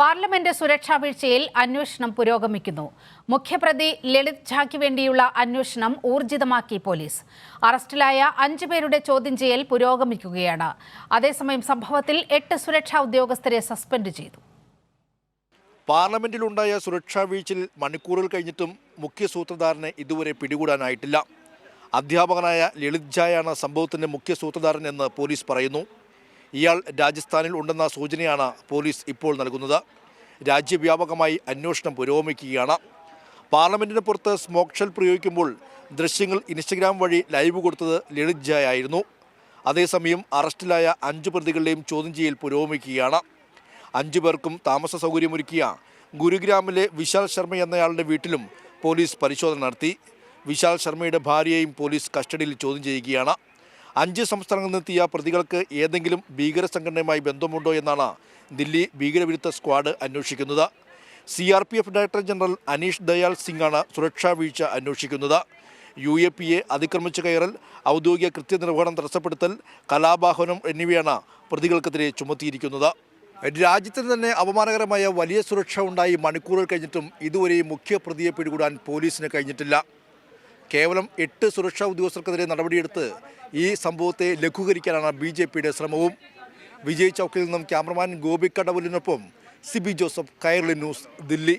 Parliament സുരക്ഷാ വീഴ്ചയിൽ അന്വേഷണം പുരോഗമിക്കുന്നു. മുഖ്യപ്രതി ലളിത് ഝാക്ക് വേണ്ടിയുള്ള അന്വേഷണം ഊർജിതമാക്കി പോലീസ്. അറസ്റ്റിലായ അഞ്ചു പേരുടെ ചോദ്യം ചെയ്യൽ പുരോഗമിക്കുകയാണ്. അതേസമയം സംഭവത്തിൽ എട്ട് സുരക്ഷാ ഉദ്യോഗസ്ഥരെ സസ്പെൻഡ് ചെയ്തു. പാർലമെന്റിലുണ്ടായ സുരക്ഷാ വീഴ്ചയിൽ മണിക്കൂറുകൾ കഴിഞ്ഞിട്ടും മുഖ്യ സൂത്രധാരനെ ഇതുവരെ പിടികൂടാനായിട്ടില്ല. അധ്യാപകനായ ലളിത് ഝായാണ് സംഭവത്തിന്റെ മുഖ്യ സൂത്രധാരൻ എന്ന് പോലീസ് പറയുന്നു. ഇയാൾ രാജസ്ഥാനിൽ ഉണ്ടെന്ന സൂചനയാണ് പോലീസ് ഇപ്പോൾ നൽകുന്നത്. രാജ്യവ്യാപകമായി അന്വേഷണം പുരോഗമിക്കുകയാണ്. പാർലമെന്റിന് പുറത്ത് സ്മോക്ക് ഷെൽ പ്രയോഗിക്കുമ്പോൾ ദൃശ്യങ്ങൾ ഇൻസ്റ്റഗ്രാം വഴി ലൈവ് കൊടുത്തത് ലളിത് ഝാ ആയിരുന്നു. അതേസമയം അറസ്റ്റിലായ അഞ്ച് പ്രതികളുടെയും ചോദ്യം ചെയ്യൽ പുരോഗമിക്കുകയാണ്. അഞ്ചു പേർക്കും താമസ സൗകര്യമൊരുക്കിയ ഗുരുഗ്രാമിലെ വിശാൽ ശർമ്മ എന്നയാളുടെ വീട്ടിലും പോലീസ് പരിശോധന നടത്തി. വിശാൽ ശർമ്മയുടെ ഭാര്യയെയും പോലീസ് കസ്റ്റഡിയിൽ ചോദ്യം ചെയ്യുകയാണ്. അഞ്ച് സംസ്ഥാനങ്ങളിൽ നിന്നെത്തിയ പ്രതികൾക്ക് ഏതെങ്കിലും ഭീകര സംഘടനയുമായി ബന്ധമുണ്ടോ എന്നാണ് ദില്ലി ഭീകരവിരുദ്ധ സ്ക്വാഡ് അന്വേഷിക്കുന്നത്. C R P F director general Anish Dayal സിംഗാണ് സുരക്ഷാ വീഴ്ച അന്വേഷിക്കുന്നത്. യു എ പി എ അതിക്രമിച്ചു കയറൽ ഔദ്യോഗിക കൃത്യനിർവഹണം തടസ്സപ്പെടുത്തൽ കലാപാഹനം എന്നിവയാണ് പ്രതികൾക്കെതിരെ ചുമത്തിയിരിക്കുന്നത്. രാജ്യത്തിന് തന്നെ അപമാനകരമായ വലിയ സുരക്ഷ ഉണ്ടായി മണിക്കൂറുകൾ കഴിഞ്ഞിട്ടും ഇതുവരെയും മുഖ്യ പ്രതിയെ പിടികൂടാൻ പോലീസിന് കഴിഞ്ഞിട്ടില്ല. കേവലം എട്ട് സുരക്ഷാ ഉദ്യോഗസ്ഥർക്കെതിരെ നടപടിയെടുത്ത് ഈ സംഭവത്തെ ലഘൂകരിക്കാനാണ് ബി ജെ പിയുടെ ശ്രമവും. വിജയ് ചൗക്കിൽ നിന്നും cameraman Gopi C Sibi Joseph Kairali news Delhi.